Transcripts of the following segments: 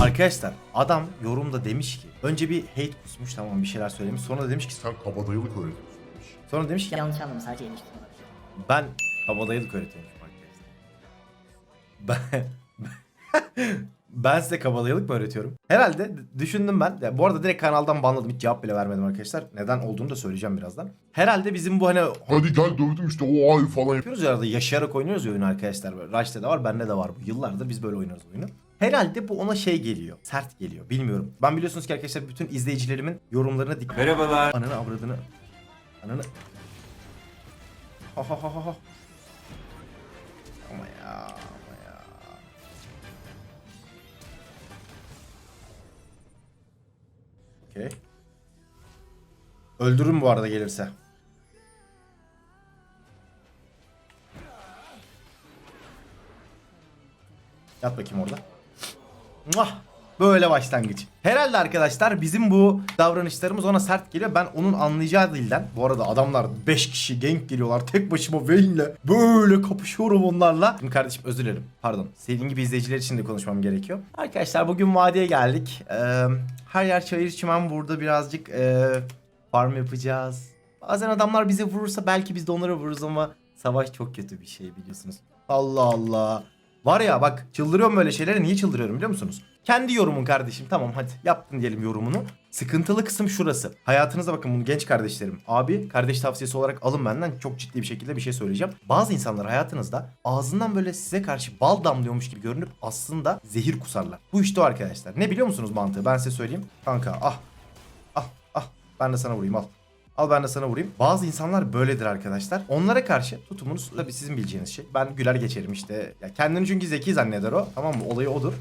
Arkadaşlar adam yorumda demiş ki önce bir hate kusmuş tamam bir şeyler söylemiş sonra da demiş ki Sen kabadayılık öğretiyorsun. demiş. sonra demiş ki Yanlış anladım sadece eleştiri ben kabadayılık öğretiyorum arkadaşlar. Ben ben size kabadayılık mı öğretiyorum? Herhalde düşündüm ben. Ya bu arada direkt kanaldan banladım. Hiç cevap bile vermedim arkadaşlar. Neden olduğunu da söyleyeceğim birazdan. Herhalde bizim bu hani Hadi gel dövdüm işte o ay falan. yapıyoruz ya arada yaşayarak oynuyoruz ya oyunu arkadaşlar. Rush'ta da var bende de var bu. Yıllardır biz böyle oynuyoruz oyunu. Herhalde bu ona şey geliyor. Sert geliyor. Bilmiyorum. Ben biliyorsunuz ki arkadaşlar bütün izleyicilerimin yorumlarına dik... Merhabalar. Ananı avradını... Ananı... Ha ha ha ha ha. Ama ya ama ya. Okey. Öldürürüm bu arada gelirse. Yat bakayım orada. Muah! Böyle başlangıç. Herhalde arkadaşlar bizim bu davranışlarımız ona sert geliyor. Ben onun anlayacağı dilden. Bu arada adamlar 5 kişi gank geliyorlar. Tek başıma Vayne'le böyle kapışıyorum onlarla. Şimdi kardeşim özür dilerim. Pardon. Senin gibi izleyiciler için de konuşmam gerekiyor. Arkadaşlar bugün vadiye geldik. Ee, her yer çayır çimen burada birazcık ee, farm yapacağız. Bazen adamlar bize vurursa belki biz de onlara vururuz ama savaş çok kötü bir şey biliyorsunuz. Allah Allah. Var ya bak çıldırıyorum böyle şeylere. Niye çıldırıyorum biliyor musunuz? Kendi yorumun kardeşim. Tamam hadi yaptın diyelim yorumunu. Sıkıntılı kısım şurası. Hayatınıza bakın bunu genç kardeşlerim. Abi kardeş tavsiyesi olarak alın benden. Çok ciddi bir şekilde bir şey söyleyeceğim. Bazı insanlar hayatınızda ağzından böyle size karşı bal damlıyormuş gibi görünüp aslında zehir kusarlar. Bu işte o arkadaşlar. Ne biliyor musunuz mantığı? Ben size söyleyeyim. Kanka ah ah ah ben de sana vurayım al. Al ben de sana vurayım. Bazı insanlar böyledir arkadaşlar. Onlara karşı tutumunuz tabii sizin bileceğiniz şey. Ben güler geçerim işte. Ya kendini çünkü zeki zanneder o. Tamam mı? Olayı odur.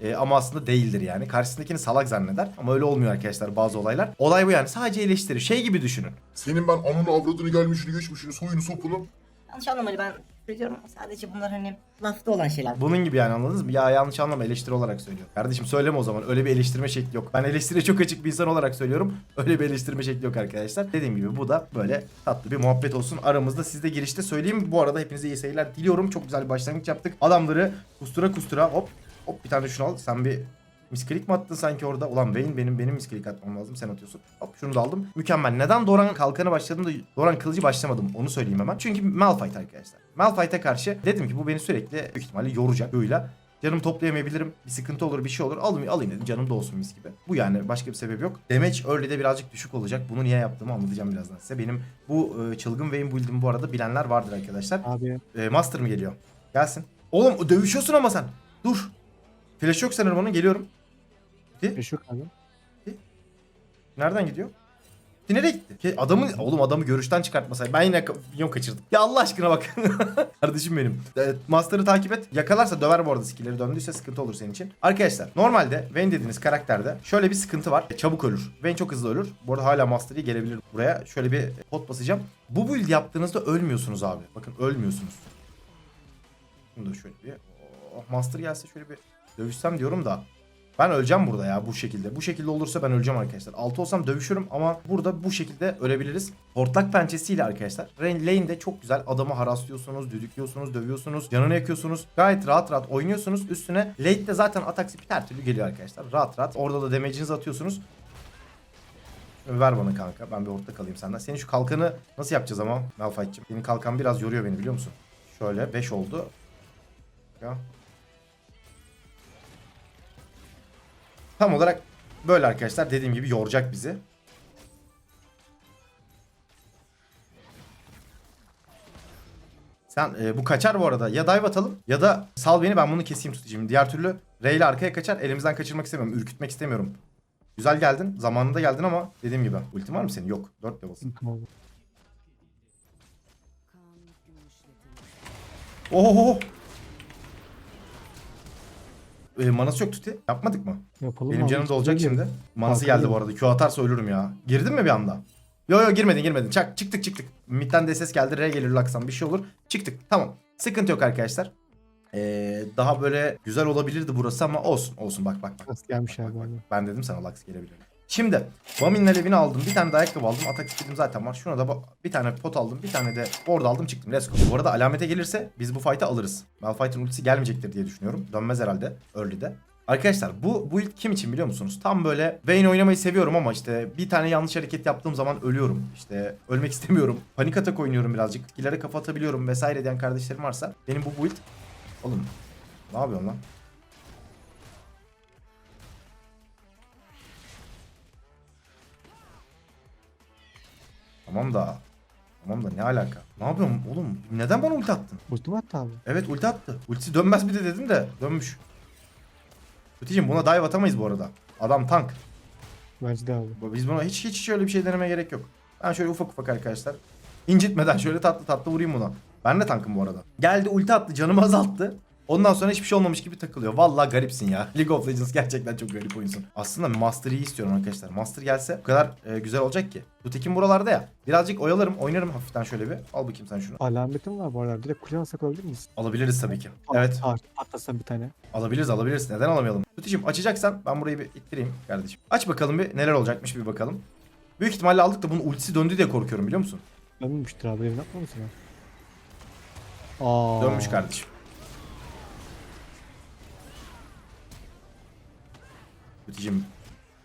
Ee, ama aslında değildir yani. Karşısındakini salak zanneder. Ama öyle olmuyor arkadaşlar bazı olaylar. Olay bu yani. Sadece eleştiri. Şey gibi düşünün. Senin ben ananı avradını gelmişini geçmişini soyunu sopunu. Yanlış anlamadı ben söylüyorum sadece bunlar hani lafta olan şeyler. Bunun gibi yani anladınız mı? Ya yanlış anlama eleştiri olarak söylüyorum. Kardeşim söyleme o zaman. Öyle bir eleştirme şekli yok. Ben eleştiriye çok açık bir insan olarak söylüyorum. Öyle bir eleştirme şekli yok arkadaşlar. Dediğim gibi bu da böyle tatlı bir muhabbet olsun aramızda. Siz de girişte söyleyeyim. Bu arada hepinize iyi seyirler diliyorum. Çok güzel bir başlangıç yaptık. Adamları kustura kustura hop hop bir tane şunu al. Sen bir misklik mi attın sanki orada? Ulan Vayne benim benim misklik atmam lazım. Sen atıyorsun. Hop şunu da aldım. Mükemmel. Neden Doran kalkanı başladım da Doran kılıcı başlamadım? Onu söyleyeyim hemen. Çünkü Malphite arkadaşlar. Malphite'e karşı dedim ki bu beni sürekli büyük ihtimalle yoracak böyle. Canım toplayamayabilirim. Bir sıkıntı olur, bir şey olur. Alayım, alayım dedim. Canım da olsun mis gibi. Bu yani başka bir sebep yok. Damage early'de birazcık düşük olacak. Bunu niye yaptığımı anlatacağım birazdan size. Benim bu e, çılgın Vayne build'imi bu arada bilenler vardır arkadaşlar. Abi E, Master mı geliyor? Gelsin. Oğlum dövüşüyorsun ama sen. Dur. Flash yok sanırım onun. Geliyorum. Eşok abi. Nereden gidiyor? Nereye gitti? Ki adamı oğlum adamı görüşten çıkartmasaydı ben yine yok kaçırdım. Ya Allah aşkına bak. Kardeşim benim. Evet, Master'ı takip et. Yakalarsa döver bu arada skill'leri döndüyse sıkıntı olur senin için. Arkadaşlar normalde Vayne dediğiniz karakterde şöyle bir sıkıntı var. Çabuk ölür. Vayne çok hızlı ölür. Bu arada hala Master'ı gelebilir buraya. Şöyle bir pot basacağım. Bu build yaptığınızda ölmüyorsunuz abi. Bakın ölmüyorsunuz. Bunu da şöyle bir oh, Master gelse şöyle bir dövüşsem diyorum da ben öleceğim burada ya bu şekilde. Bu şekilde olursa ben öleceğim arkadaşlar. 6 olsam dövüşürüm ama burada bu şekilde ölebiliriz. Hortlak pençesiyle arkadaşlar. Lane'de çok güzel adamı haraslıyorsunuz, düdüklüyorsunuz, dövüyorsunuz, canını yakıyorsunuz. Gayet rahat rahat oynuyorsunuz. Üstüne late'de zaten atak speed türlü geliyor arkadaşlar. Rahat rahat. Orada da damage'inizi atıyorsunuz. Ver bana kanka. Ben bir ortada kalayım senden. Senin şu kalkanı nasıl yapacağız ama Malphite'cim? Senin kalkan biraz yoruyor beni biliyor musun? Şöyle 5 oldu. Ya. Tam olarak böyle arkadaşlar dediğim gibi yoracak bizi. Sen e, bu kaçar bu arada. Ya dive atalım ya da sal beni ben bunu keseyim tutacağım. Diğer türlü Rey ile arkaya kaçar. Elimizden kaçırmak istemiyorum. Ürkütmek istemiyorum. Güzel geldin. Zamanında geldin ama dediğim gibi. Ultin var mı senin? Yok. 4 level'sın. Abi. E, manası yok tuti. Yapmadık mı? Yapalım Benim abi. canım da olacak şimdi. Manası Kalkan geldi bu arada. Q atarsa ölürüm ya. Girdin mi bir anda? Yo yo girmedin girmedin. Çak çıktık çıktık. Mid'den de ses geldi. R gelir laksan bir şey olur. Çıktık. Tamam. Sıkıntı yok arkadaşlar. Ee, daha böyle güzel olabilirdi burası ama olsun olsun bak bak bak. Nasıl gelmiş abi abi. Ben dedim sana Lux gelebilir. Şimdi Bamin'in alevini aldım. Bir tane de ayakkabı aldım. Atak speed'im zaten var. Şuna da bir tane pot aldım. Bir tane de board aldım çıktım. Let's go. Bu arada alamete gelirse biz bu fight'ı alırız. Malphite'ın ultisi gelmeyecektir diye düşünüyorum. Dönmez herhalde early'de. Arkadaşlar bu bu ilk kim için biliyor musunuz? Tam böyle Vayne oynamayı seviyorum ama işte bir tane yanlış hareket yaptığım zaman ölüyorum. İşte ölmek istemiyorum. Panik atak oynuyorum birazcık. İleri kafa atabiliyorum vesaire diyen kardeşlerim varsa benim bu build Oğlum ne yapıyorsun lan? Tamam da Tamam da ne alaka? Ne yapıyorsun oğlum? Neden bana ulti attın? Ultim attı abi. Evet ulti attı. Ultisi dönmez bir de dedim de dönmüş. Ulticim buna dive atamayız bu arada. Adam tank. Bence de abi. Biz buna hiç hiç şöyle bir şey denemeye gerek yok. Ben şöyle ufak ufak arkadaşlar. incitmeden şöyle tatlı tatlı vurayım buna. Ben de tankım bu arada. Geldi ulti attı canımı azalttı. Ondan sonra hiçbir şey olmamış gibi takılıyor. Vallahi garipsin ya. League of Legends gerçekten çok garip oyunsun. Aslında Master iyi istiyorum arkadaşlar. Master gelse bu kadar e, güzel olacak ki. Bu tekim buralarda ya. Birazcık oyalarım, oynarım hafiften şöyle bir. Al bakayım sen şunu. Alametim var bu arada. Direkt kule alsak alabilir miyiz? Alabiliriz tabii ki. Evet. Atlasan bir tane. Alabiliriz alabiliriz. Neden alamayalım? Tuticim açacaksan ben burayı bir ittireyim kardeşim. Aç bakalım bir neler olacakmış bir bakalım. Büyük ihtimalle aldık da bunun ultisi döndü diye korkuyorum biliyor musun? Dönmüştür abi. Evini atmamışsın ha. Aa. Dönmüş kardeşim. Tuticim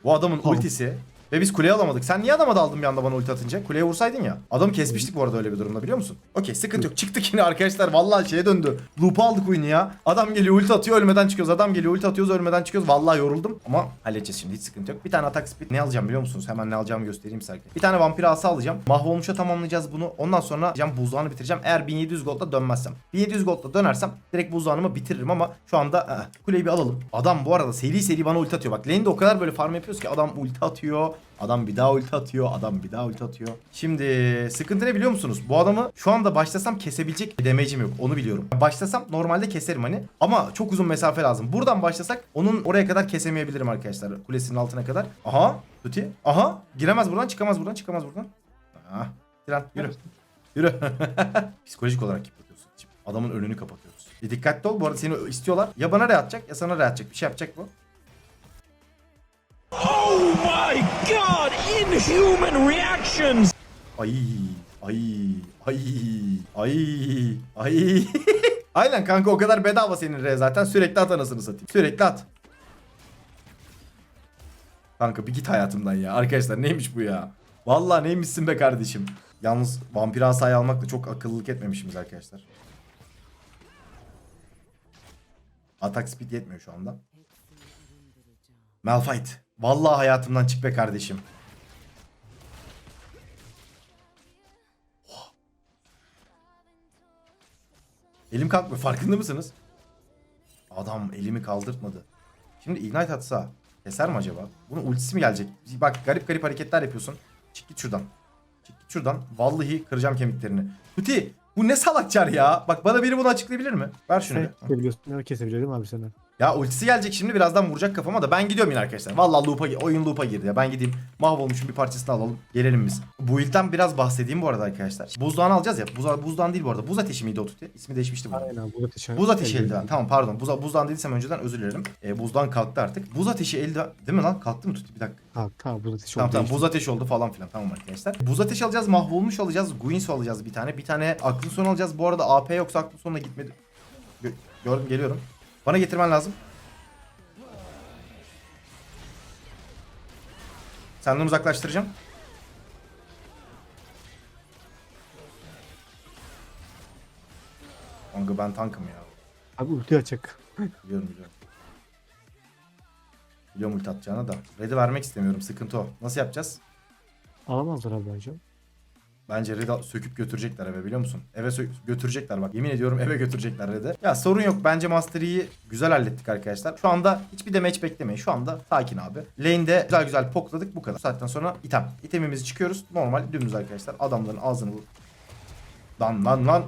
bu adamın Tamam. ultisi ve biz kuleye alamadık. Sen niye adama daldın bir anda bana ulti atınca? Kuleye vursaydın ya. Adamı kesmiştik bu arada öyle bir durumda biliyor musun? Okey sıkıntı yok. Çıktık yine arkadaşlar. Vallahi şeye döndü. Loop'a aldık oyunu ya. Adam geliyor ulti atıyor ölmeden çıkıyoruz. Adam geliyor ulti atıyoruz ölmeden çıkıyoruz. Vallahi yoruldum ama halledeceğiz şimdi hiç sıkıntı yok. Bir tane atak speed ne alacağım biliyor musunuz? Hemen ne alacağımı göstereyim size. Bir tane vampir asa alacağım. Mahvolmuşa tamamlayacağız bunu. Ondan sonra alacağım buzdağını bitireceğim. Eğer 1700 gold'la dönmezsem. 1700 gold'la dönersem direkt buzdağınımı bitiririm ama şu anda eh, kuleyi bir alalım. Adam bu arada seri seri bana ulti atıyor. Bak lane'de o kadar böyle farm yapıyoruz ki adam ulti atıyor. Adam bir daha ulti atıyor. Adam bir daha ulti atıyor. Şimdi sıkıntı ne biliyor musunuz? Bu adamı şu anda başlasam kesebilecek damage'im yok. Onu biliyorum. Başlasam normalde keserim hani. Ama çok uzun mesafe lazım. Buradan başlasak onun oraya kadar kesemeyebilirim arkadaşlar. Kulesinin altına kadar. Aha. Tuti. Aha. Giremez buradan çıkamaz buradan çıkamaz buradan. Ah. Tren yürü. Yürü. Psikolojik olarak yıpratıyorsun. Adamın önünü kapatıyoruz. Bir dikkatli ol. Bu arada seni istiyorlar. Ya bana re atacak ya sana re atacak. Bir şey yapacak bu. My god! Inhuman reactions! Ay ay ay ay ay. Aynen kanka o kadar bedava senin re zaten sürekli at anasını satayım. Sürekli at. Kanka bir git hayatımdan ya. Arkadaşlar neymiş bu ya? Vallahi neymişsin be kardeşim. Yalnız vampir asayı almakla çok akıllılık etmemişimiz arkadaşlar. Atak speed yetmiyor şu anda. Malphite. Vallahi hayatımdan çık be kardeşim. Elim kalkmıyor. Farkında mısınız? Adam elimi kaldırtmadı. Şimdi ignite atsa keser mi acaba? Bunun ultisi mi gelecek? Bak garip garip hareketler yapıyorsun. Çık git şuradan. Çık git şuradan. Vallahi kıracağım kemiklerini. Tuti bu ne salakçar ya? Bak bana biri bunu açıklayabilir mi? Ver şunu. Sen bir. kesebiliyorsun. Kesebiliyor değil mi abi senden? Ya ultisi gelecek şimdi birazdan vuracak kafama da ben gidiyorum yine arkadaşlar. Vallahi loop'a oyun loop'a girdi ya. Ben gideyim mahvolmuşum bir parçasını alalım. Gelelim biz. Bu ilkten biraz bahsedeyim bu arada arkadaşlar. Buzdağını alacağız ya. Buz, buzdağın değil bu arada. Buz ateşi miydi o tuti? İsmi değişmişti bu. arada. Aynen buz ateşi. Buz ateşi eldiven. Tamam pardon. Buz, buzdan dediysem önceden özür dilerim. E, buzdan kalktı artık. Buz ateşi eldiven. Değil mi lan? Kalktı mı tuti? Bir dakika. Tamam tamam buz ateşi Tamam oldu, tamam buz ateşi oldu falan filan. Tamam arkadaşlar. Buz ateşi alacağız. Mahvolmuş alacağız. Guinsoo alacağız bir tane. Bir tane aklın son alacağız. Bu arada AP yoksa aklın sonuna gitmedi. Gö- gördüm geliyorum. Bana getirmen lazım. Senden uzaklaştıracağım. Kanka ben tankım ya. Abi ulti açacak. Biliyorum biliyorum. Biliyorum ulti atacağını da. Red'i vermek istemiyorum. Sıkıntı o. Nasıl yapacağız? Alamazlar abi bence. Bence Red'i söküp götürecekler eve biliyor musun? Eve götürecekler bak. Yemin ediyorum eve götürecekler Red'i. Ya sorun yok. Bence Master güzel hallettik arkadaşlar. Şu anda hiçbir damage beklemeyin. Şu anda sakin abi. Lane'de güzel güzel pokladık. Bu kadar. Bu saatten sonra item. İtemimizi çıkıyoruz. Normal dümdüz arkadaşlar. Adamların ağzını vur. Lan lan lan.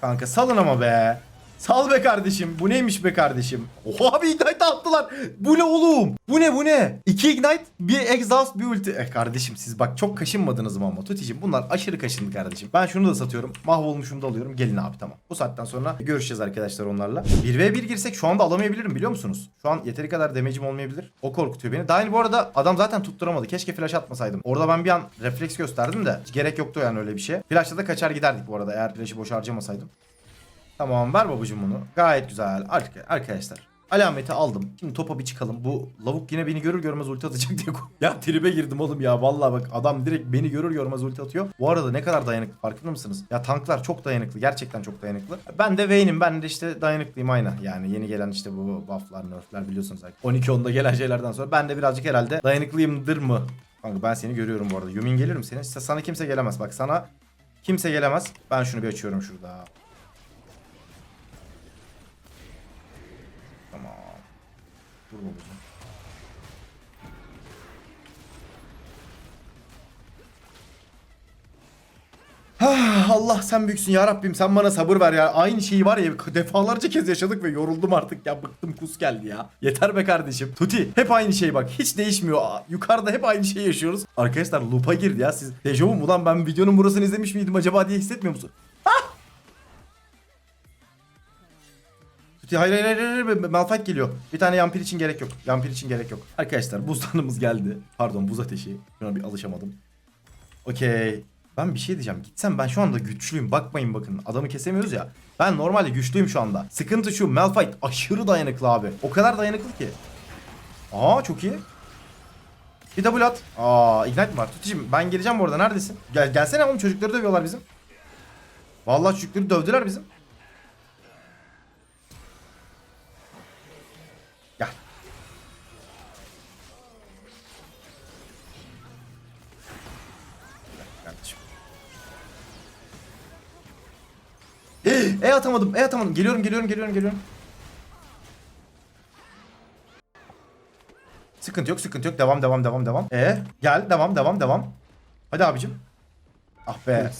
Kanka salın ama be. Sal be kardeşim. Bu neymiş be kardeşim? Oha bir ignite attılar. Bu ne oğlum? Bu ne bu ne? İki ignite, bir exhaust, bir ulti. Eh kardeşim siz bak çok kaşınmadınız mı ama Tuticim bunlar aşırı kaşındı kardeşim. Ben şunu da satıyorum. Mahvolmuşum da alıyorum. Gelin abi tamam. Bu saatten sonra görüşeceğiz arkadaşlar onlarla. 1v1 girsek şu anda alamayabilirim biliyor musunuz? Şu an yeteri kadar damage'im olmayabilir. O korkutuyor beni. Dahil bu arada adam zaten tutturamadı. Keşke flash atmasaydım. Orada ben bir an refleks gösterdim de gerek yoktu yani öyle bir şey. Flash'ta da kaçar giderdik bu arada eğer flash'ı boş harcamasaydım. Tamam ver babacım bunu. Gayet güzel. Arka- Arkadaşlar. Alameti aldım. Şimdi topa bir çıkalım. Bu lavuk yine beni görür görmez ulti atacak diye. ya tribe girdim oğlum ya. Vallahi bak adam direkt beni görür görmez ulti atıyor. Bu arada ne kadar dayanıklı farkında mısınız? Ya tanklar çok dayanıklı. Gerçekten çok dayanıklı. Ben de Vayne'im. Ben de işte dayanıklıyım aynı. Yani yeni gelen işte bu bufflar, nerfler biliyorsunuz. 12-10'da gelen şeylerden sonra ben de birazcık herhalde dayanıklıyımdır mı? Kanka ben seni görüyorum bu arada. Yumin gelir mi senin? Sana kimse gelemez. Bak sana kimse gelemez. Ben şunu bir açıyorum şurada. Tamam. Vur babacığım. Ah, Allah sen büyüksün ya Rabbim sen bana sabır ver ya. Aynı şeyi var ya defalarca kez yaşadık ve yoruldum artık ya bıktım kus geldi ya. Yeter be kardeşim. Tuti hep aynı şey bak hiç değişmiyor. Aa, Yukarıda hep aynı şeyi yaşıyoruz. Arkadaşlar loop'a girdi ya siz. Dejavu mu lan ben videonun burasını izlemiş miydim acaba diye hissetmiyor musun? Hayır hayır hayır, hayır, Malphite geliyor. Bir tane yampir için gerek yok. Yampir için gerek yok. Arkadaşlar buzdanımız geldi. Pardon buz ateşi. Şuna bir alışamadım. Okey. Ben bir şey diyeceğim. Gitsem ben şu anda güçlüyüm. Bakmayın bakın. Adamı kesemiyoruz ya. Ben normalde güçlüyüm şu anda. Sıkıntı şu. Malphite aşırı dayanıklı abi. O kadar dayanıklı ki. Aa çok iyi. Bir double at. Aa ignite var? Tutucum ben geleceğim bu arada. Neredesin? Gel gelsene oğlum çocukları dövüyorlar bizim. Vallahi çocukları dövdüler bizim. E atamadım, e atamadım. Geliyorum, geliyorum, geliyorum, geliyorum. Sıkıntı yok, sıkıntı yok. Devam, devam, devam, devam. E gel, devam, devam, devam. Hadi abicim. Ah be.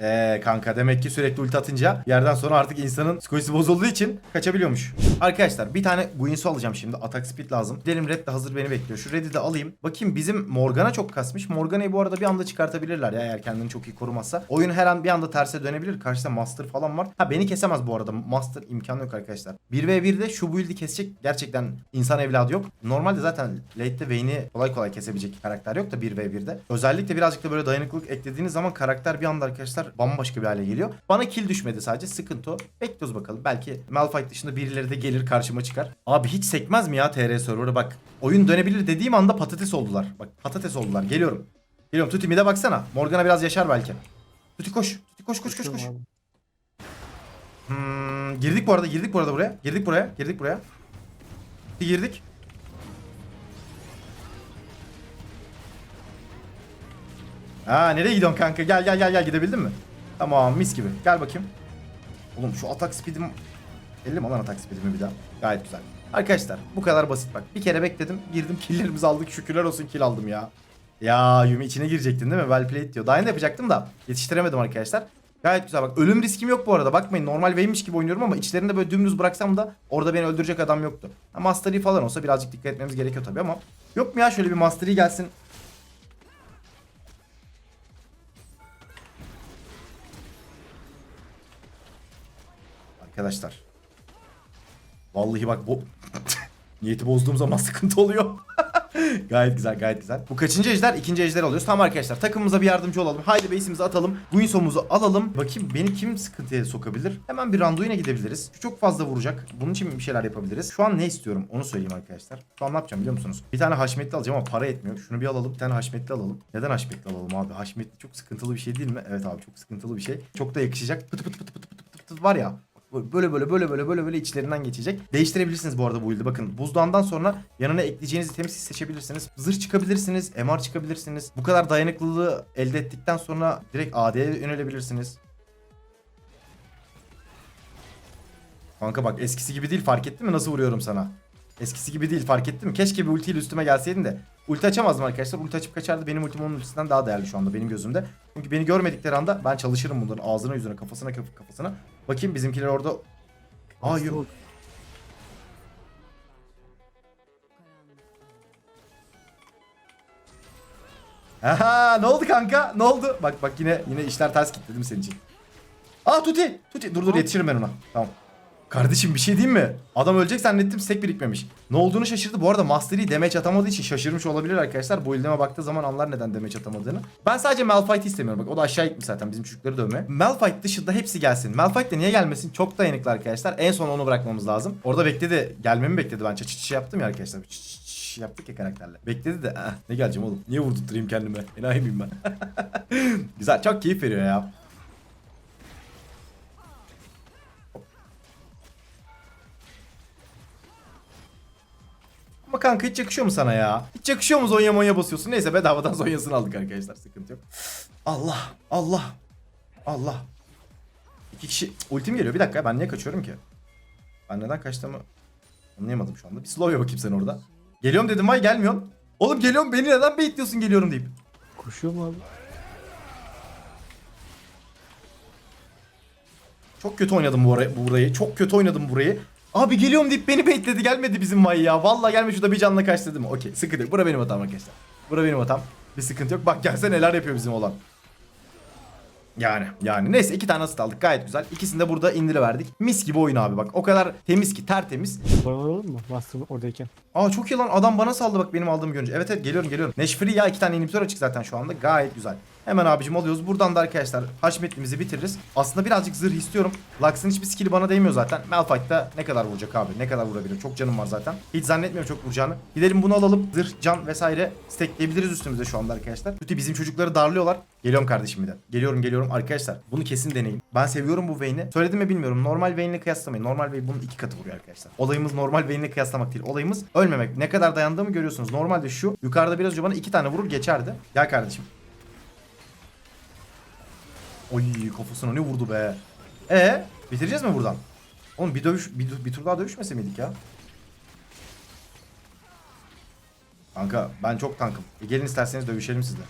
Eee kanka demek ki sürekli ulti atınca yerden sonra artık insanın psikolojisi bozulduğu için kaçabiliyormuş. Arkadaşlar bir tane Guinsoo alacağım şimdi. Atak speed lazım. Gidelim Red de hazır beni bekliyor. Şu Red'i de alayım. Bakayım bizim Morgana çok kasmış. Morgana'yı bu arada bir anda çıkartabilirler ya eğer kendini çok iyi korumazsa. Oyun her an bir anda terse dönebilir. Karşıda Master falan var. Ha beni kesemez bu arada. Master imkanı yok arkadaşlar. 1v1'de şu build'i kesecek gerçekten insan evladı yok. Normalde zaten late'de Vayne'i kolay kolay kesebilecek karakter yok da 1v1'de. Özellikle birazcık da böyle dayanıklılık eklediğiniz zaman karakter bir anda arkadaşlar bambaşka bir hale geliyor. Bana kill düşmedi sadece sıkıntı o. Bekliyoruz bakalım. Belki Malphite dışında birileri de gelir karşıma çıkar. Abi hiç sekmez mi ya TR server'ı bak. Oyun dönebilir dediğim anda patates oldular. Bak patates oldular. Geliyorum. Geliyorum. Tuti mid'e baksana. Morgana biraz yaşar belki. Tuti koş. Tuti koş koş koş koş. Hmm, girdik bu arada girdik bu arada buraya. Girdik buraya. Girdik buraya. Girdik. Ha nereye gidiyorsun kanka? Gel gel gel gel gidebildin mi? Tamam mis gibi. Gel bakayım. Oğlum şu atak speed'im... Belli mi lan atak speed'imi bir daha? Gayet güzel. Arkadaşlar bu kadar basit bak. Bir kere bekledim. Girdim killlerimizi aldık. Şükürler olsun kill aldım ya. Ya Yumi içine girecektin değil mi? Well played diyor. Daha de yapacaktım da. Yetiştiremedim arkadaşlar. Gayet güzel bak. Ölüm riskim yok bu arada. Bakmayın normal Vayne'miş gibi oynuyorum ama içlerinde böyle dümdüz bıraksam da orada beni öldürecek adam yoktu. Ha, Mastery falan olsa birazcık dikkat etmemiz gerekiyor tabii ama. Yok mu ya şöyle bir Mastery gelsin. Arkadaşlar. Vallahi bak bu niyeti bozduğum zaman sıkıntı oluyor. gayet güzel gayet güzel. Bu kaçıncı ejder? İkinci ejder alıyoruz. Tamam arkadaşlar takımımıza bir yardımcı olalım. Haydi base'imizi atalım. Guinsoo'muzu alalım. Bakayım beni kim sıkıntıya sokabilir? Hemen bir Randuin'e gidebiliriz. Şu çok fazla vuracak. Bunun için bir şeyler yapabiliriz. Şu an ne istiyorum onu söyleyeyim arkadaşlar. Şu an ne yapacağım biliyor musunuz? Bir tane haşmetli alacağım ama para etmiyor. Şunu bir alalım. Bir tane haşmetli alalım. Neden haşmetli alalım abi? Haşmetli çok sıkıntılı bir şey değil mi? Evet abi çok sıkıntılı bir şey. Çok da yakışacak. Pıtı pıtı pıtı pıtı pıtı pıtı pıtı var ya. Böyle böyle böyle böyle böyle böyle içlerinden geçecek. Değiştirebilirsiniz bu arada bu build'i. Bakın buzdağından sonra yanına ekleyeceğiniz itemi seçebilirsiniz. Zırh çıkabilirsiniz, MR çıkabilirsiniz. Bu kadar dayanıklılığı elde ettikten sonra direkt AD'ye yönelebilirsiniz. Kanka bak eskisi gibi değil fark ettin mi nasıl vuruyorum sana? Eskisi gibi değil fark ettin mi? Keşke bir ultiyle üstüme gelseydin de. Ulti açamazdım arkadaşlar. Ulti açıp kaçardı. Benim ultim onun ultisinden daha değerli şu anda benim gözümde. Çünkü beni görmedikleri anda ben çalışırım bunların ağzına yüzüne kafasına kaf- kafasına. Bakayım bizimkiler orada. Aa yok. Aha ne oldu kanka? Ne oldu? Bak bak yine yine işler ters gitti değil mi senin için? Aa Tuti! Tuti dur dur yetişirim ben ona. Tamam. Kardeşim bir şey diyeyim mi? Adam ölecek zannettim stek birikmemiş. Ne olduğunu şaşırdı. Bu arada Mastery demeç atamadığı için şaşırmış olabilir arkadaşlar. Bu ildeme baktığı zaman anlar neden demeç atamadığını. Ben sadece Malphite istemiyorum. Bak o da aşağı gitmiş zaten bizim çocukları dövmeye. Malphite dışında hepsi gelsin. Malphite de niye gelmesin? Çok dayanıklı arkadaşlar. En son onu bırakmamız lazım. Orada bekledi. Gelmemi bekledi. Ben çıç çıç yaptım ya arkadaşlar. Çıç yaptık ya karakterle. Bekledi de eh, ne geleceğim oğlum? Niye vurdurtturayım kendime? Enayi miyim ben? Güzel. Çok keyif veriyor ya. Ama kanka hiç yakışıyor mu sana ya? Hiç yakışıyor mu Zonya Monya basıyorsun? Neyse bedavadan Zonya'sını aldık arkadaşlar sıkıntı yok. Allah Allah Allah. İki kişi ultim geliyor bir dakika ben niye kaçıyorum ki? Ben neden kaçtığımı anlayamadım şu anda. Bir slow'ya bakayım sen orada. Geliyorum dedim vay gelmiyorsun. Oğlum geliyorum beni neden baitliyorsun geliyorum deyip. Koşuyor mu abi? Çok kötü oynadım bu burayı. Çok kötü oynadım burayı. Abi geliyorum deyip beni baitledi gelmedi bizim May ya. Vallahi gelmiş şurada bir canla kaçtı değil mi? Okey sıkıntı yok. Bura benim hatam arkadaşlar. Bura benim hatam. Bir sıkıntı yok. Bak gelse neler yapıyor bizim olan. Yani yani neyse iki tane asist aldık gayet güzel. İkisini de burada indiriverdik. Mis gibi oyun abi bak. O kadar temiz ki tertemiz. Bana alalım mı? Master oradayken. Aa çok iyi lan adam bana saldı bak benim aldığımı görünce. Evet evet geliyorum geliyorum. Neşfri ya iki tane inhibitor açık zaten şu anda. Gayet güzel. Hemen abicim alıyoruz. Buradan da arkadaşlar haşmetimizi bitiririz. Aslında birazcık zırh istiyorum. Lux'ın hiçbir skill'i bana değmiyor zaten. Malphite'da ne kadar vuracak abi? Ne kadar vurabilir? Çok canım var zaten. Hiç zannetmiyorum çok vuracağını. Gidelim bunu alalım. Zırh, can vesaire stackleyebiliriz üstümüze şu anda arkadaşlar. Kötü bizim çocukları darlıyorlar. Geliyorum kardeşim bir de. Geliyorum geliyorum arkadaşlar. Bunu kesin deneyin. Ben seviyorum bu Vayne'i. Söyledim mi bilmiyorum. Normal Vayne'le kıyaslamayın. Normal Vayne bunun iki katı vuruyor arkadaşlar. Olayımız normal Vayne'le kıyaslamak değil. Olayımız ölmemek. Ne kadar dayandığımı görüyorsunuz. Normalde şu. Yukarıda biraz önce bana iki tane vurur geçerdi. Gel kardeşim. Oy kafasına ne vurdu be. E bitireceğiz mi buradan? Oğlum bir dövüş bir, bir tur daha dövüşmese miydik ya? Kanka ben çok tankım. E, gelin isterseniz dövüşelim sizle.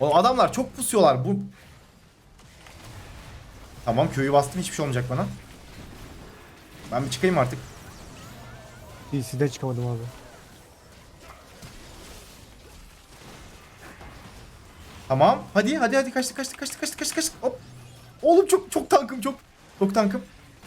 O adamlar çok pusuyorlar bu. Tamam köyü bastım hiçbir şey olmayacak bana. Ben bir çıkayım artık. DC'den çıkamadım abi. Tamam. Hadi hadi hadi kaçtık kaçtık kaçtık kaçtık kaçtık kaçtık. Hop. Oğlum çok çok tankım çok. Çok tankım.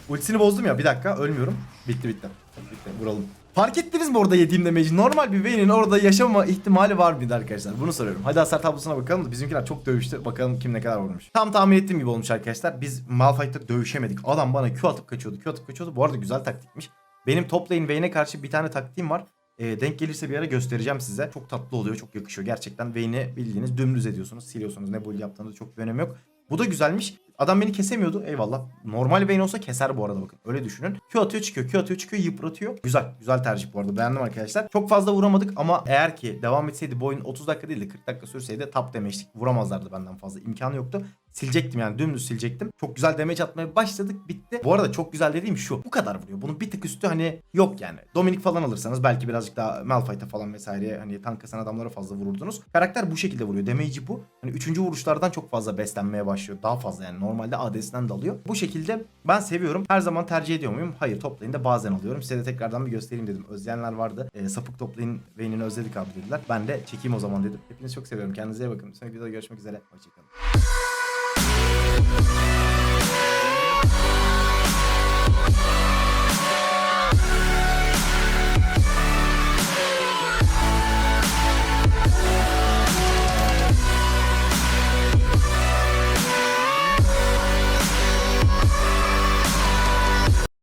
Ultisini bozdum ya bir dakika ölmüyorum. Bitti bitti. Bitti vuralım. Fark ettiniz mi orada yediğim damage'i? Normal bir Vayne'in orada yaşama ihtimali var mıydı arkadaşlar? Bunu soruyorum. Hadi hasar tablosuna bakalım da bizimkiler çok dövüştü. Bakalım kim ne kadar vurmuş. Tam tahmin ettiğim gibi olmuş arkadaşlar. Biz Malphite'da dövüşemedik. Adam bana Q atıp kaçıyordu. Q atıp kaçıyordu. Bu arada güzel taktikmiş. Benim top lane Vayne'e karşı bir tane taktiğim var. E, denk gelirse bir ara göstereceğim size. Çok tatlı oluyor, çok yakışıyor. Gerçekten Vayne'i bildiğiniz dümdüz ediyorsunuz, siliyorsunuz. Ne build yaptığınızda çok bir önemi yok. Bu da güzelmiş. Adam beni kesemiyordu. Eyvallah. Normal Vayne olsa keser bu arada bakın. Öyle düşünün. Q atıyor çıkıyor, Q atıyor çıkıyor, yıpratıyor. Güzel. Güzel tercih bu arada. Beğendim arkadaşlar. Çok fazla vuramadık ama eğer ki devam etseydi bu oyun 30 dakika değil de 40 dakika sürseydi top demeçtik. Vuramazlardı benden fazla. İmkanı yoktu. Silecektim yani dümdüz silecektim. Çok güzel damage atmaya başladık bitti. Bu arada çok güzel dediğim şu. Bu kadar vuruyor. Bunun bir tık üstü hani yok yani. Dominik falan alırsanız belki birazcık daha Malphite'a falan vesaire hani tank kasan adamlara fazla vururdunuz. Karakter bu şekilde vuruyor. Damage'i bu. Hani 3. vuruşlardan çok fazla beslenmeye başlıyor. Daha fazla yani. Normalde ADS'den de alıyor. Bu şekilde ben seviyorum. Her zaman tercih ediyor muyum? Hayır toplayın da bazen alıyorum. Size de tekrardan bir göstereyim dedim. Özleyenler vardı. E, sapık toplayın Vayne'ini özledik abi dediler. Ben de çekeyim o zaman dedim. Hepinizi çok seviyorum. Kendinize iyi bakın. Sonraki videoda görüşmek üzere. Hoşçakalın. Bye.